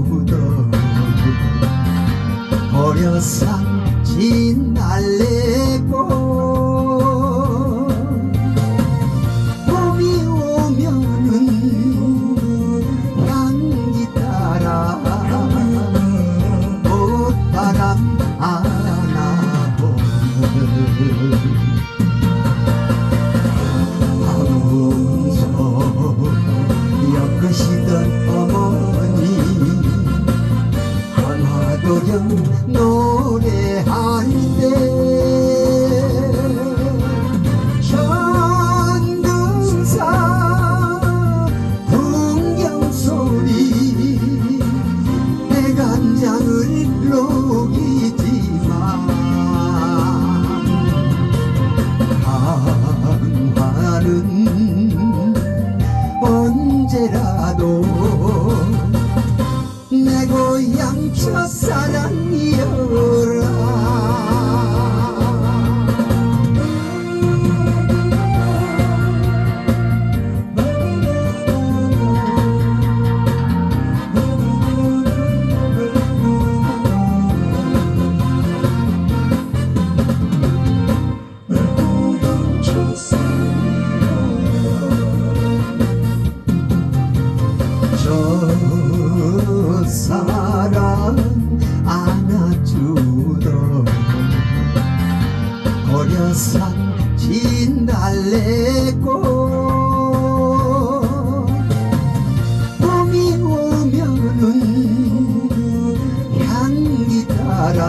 무더운 버려 삼진 날래? 언제라도 내 고향 첫사랑이 달래꽃 봄이 오면은 향기 따라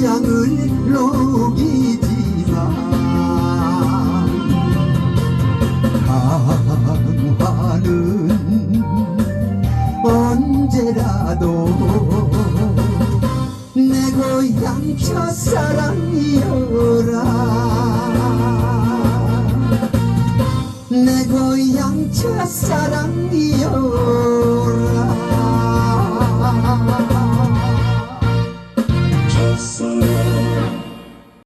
대간장을 녹이지만 강화는 언제라도 내 고향 첫사랑이여라. 내 고향 첫사랑이여라